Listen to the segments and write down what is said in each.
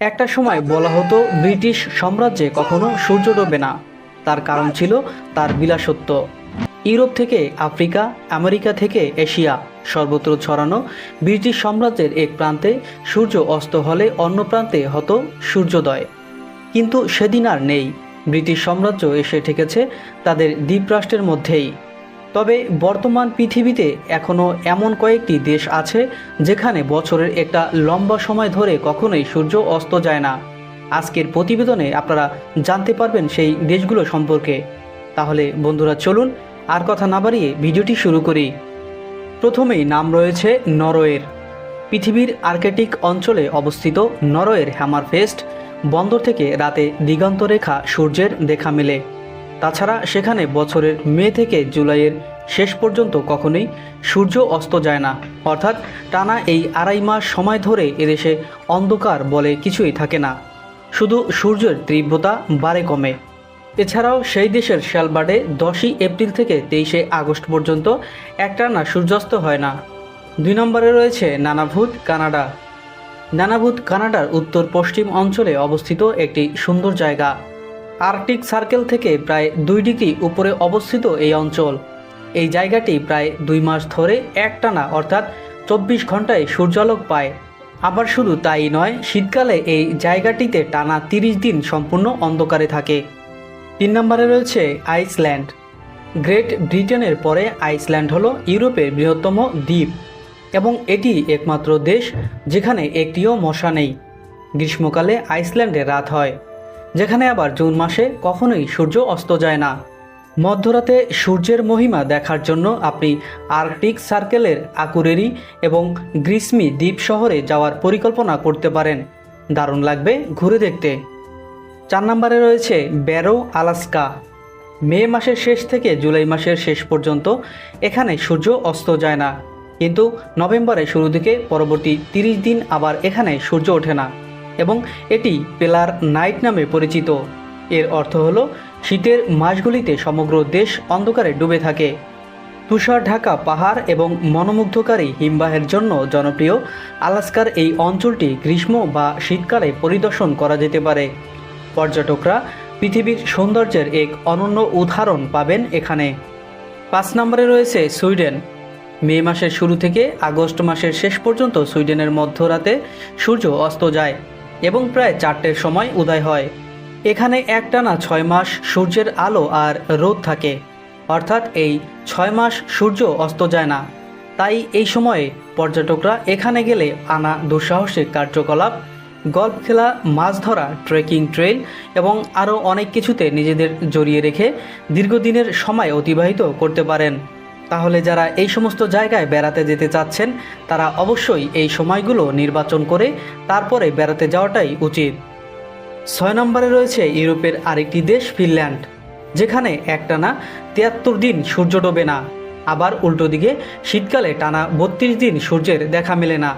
একটা সময় বলা হতো ব্রিটিশ সাম্রাজ্যে কখনো সূর্য ডোবে না। তার কারণ ছিল তার বিলাসত্ব। ইউরোপ থেকে আফ্রিকা, আমেরিকা থেকে এশিয়া সর্বত্র ছড়ানো ব্রিটিশ সাম্রাজ্যের এক প্রান্তে সূর্য অস্ত হলে অন্য প্রান্তে হতো সূর্যোদয়। কিন্তু সেদিন আর নেই। ব্রিটিশ সাম্রাজ্য এসে ঠেকেছে তাদের দ্বীপরাষ্ট্রের মধ্যেই। তবে বর্তমান পৃথিবীতে এখনও এমন কয়েকটি দেশ আছে যেখানে বছরের একটা লম্বা সময় ধরে কখনোই সূর্য অস্ত যায় না। আজকের প্রতিবেদনে আপনারা জানতে পারবেন সেই দেশগুলো সম্পর্কে। তাহলে বন্ধুরা, চলুন আর কথা না বাড়িয়ে ভিডিওটি শুরু করি। প্রথমেই নাম রয়েছে নরওয়ের। পৃথিবীর আর্কেটিক অঞ্চলে অবস্থিত নরওয়ের হ্যামারফেস্ট বন্দর থেকে রাতে দিগন্ত রেখা সূর্যের দেখা মেলে। তাছাড়া সেখানে বছরের মে থেকে জুলাইয়ের শেষ পর্যন্ত কখনোই সূর্য অস্ত যায় না। অর্থাৎ টানা এই আড়াই মাস সময় ধরে এদেশে অন্ধকার বলে কিছুই থাকে না। শুধু সূর্যের তীব্রতা বাড়ে কমে। এছাড়াও সেই দেশের শ্যালবার্ডে দশই এপ্রিল থেকে তেইশে আগস্ট পর্যন্ত একটানা সূর্যাস্ত হয় না। দুই নম্বরে রয়েছে নানাভূত কানাডা। নানাভূত কানাডার উত্তর পশ্চিম অঞ্চলে অবস্থিত একটি সুন্দর জায়গা। আর্কটিক সার্কেল থেকে প্রায় দুই ডিগ্রি উপরে অবস্থিত এই অঞ্চল। এই জায়গাটি প্রায় দুই মাস ধরে একটানা অর্থাৎ চব্বিশ ঘন্টায় সূর্যালোক পায়। আবার শুধু তাই নয়, শীতকালে এই জায়গাটিতে টানা তিরিশ দিন সম্পূর্ণ অন্ধকারে থাকে। তিন নম্বরে রয়েছে আইসল্যান্ড। গ্রেট ব্রিটেনের পরে আইসল্যান্ড হলো ইউরোপের বৃহত্তম দ্বীপ এবং এটি একমাত্র দেশ যেখানে একটিও মশা নেই। গ্রীষ্মকালে আইসল্যান্ডে রাত হয়। যেখানে আবার জুন মাসে কখনোই সূর্য অস্ত যায় না। মধ্যরাতে সূর্যের মহিমা দেখার জন্য আপনি আর্কটিক সার্কেলের আকুরেরি এবং গ্রিসমি দ্বীপ শহরে যাওয়ার পরিকল্পনা করতে পারেন। দারুণ লাগবে ঘুরে দেখতে। চার নম্বরে রয়েছে ব্যারো, আলাস্কা। মে মাসের শেষ থেকে জুলাই মাসের শেষ পর্যন্ত এখানে সূর্য অস্ত যায় না। কিন্তু নভেম্বরের শুরু দিকে পরবর্তী তিরিশ দিন আবার এখানে সূর্য ওঠে না। এবং এটি পেলার নাইট নামে পরিচিত। এর অর্থ হল, শীতের মাসগুলিতে সমগ্র দেশ অন্ধকারে ডুবে থাকে। তুষার ঢাকা পাহাড় এবং মনোমুগ্ধকারী হিমবাহের জন্য জনপ্রিয় আলাস্কার এই অঞ্চলটি গ্রীষ্ম বা শীতকালে পরিদর্শন করা যেতে পারে। পর্যটকরা পৃথিবীর সৌন্দর্যের এক অনন্য উদাহরণ পাবেন এখানে। পাঁচ নম্বরে রয়েছে সুইডেন। মে মাসের শুরু থেকে আগস্ট মাসের শেষ পর্যন্ত সুইডেনের মধ্যরাতে সূর্য অস্ত যায়। এবং প্রায় চারটের সময় উদয় হয়। এখানে একটানা ছয় মাস সূর্যের আলো আর রোদ থাকে। অর্থাৎ এই ছয় মাস সূর্য অস্ত যায় না। তাই এই সময়ে পর্যটকরা এখানে গেলে আনা দুঃসাহসিক কার্যকলাপ, গল্ফ খেলা, মাছ ধরা, ট্রেকিং ট্রেল এবং আরও অনেক কিছুতে নিজেদের জড়িয়ে রেখে দীর্ঘদিনের সময় অতিবাহিত করতে পারেন। তাহলে যারা এই সমস্ত জায়গায় বেড়াতে যেতে চাচ্ছেন, তারা অবশ্যই এই সময়গুলো নির্বাচন করে তারপরে বেড়াতে যাওয়াটাই উচিত। ছয় নম্বরে রয়েছে ইউরোপের আরেকটি দেশ, ফিনল্যান্ড, যেখানে একটানা তিয়াত্তর দিন সূর্য ডোবে না। আবার উল্টো দিকে শীতকালে টানা বত্রিশ দিন সূর্যের দেখা মেলে না।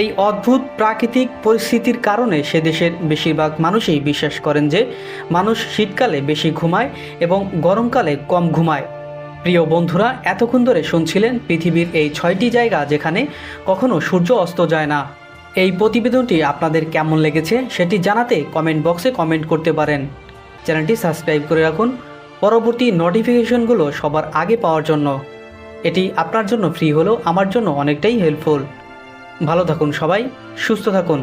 এই অদ্ভুত প্রাকৃতিক পরিস্থিতির কারণে সে দেশের বেশিরভাগ মানুষই বিশ্বাস করেন যে, মানুষ শীতকালে বেশি ঘুমায় এবং গরমকালে কম ঘুমায়। প্রিয় বন্ধুরা, এতক্ষণ ধরে শুনছিলেন পৃথিবীর এই ছয়টি জায়গা যেখানে কখনো সূর্য অস্ত যায় না। এই প্রতিবেদনটি আপনাদের কেমন লেগেছে সেটি জানাতে কমেন্ট বক্সে কমেন্ট করতে পারেন। চ্যানেলটি সাবস্ক্রাইব করে রাখুন। পরবর্তী নোটিফিকেশনগুলো সবার আগে পাওয়ার জন্য। এটি আপনার জন্য ফ্রি হলেও আমার জন্য অনেকটাই হেল্পফুল। ভালো থাকুন সবাই, সুস্থ থাকুন।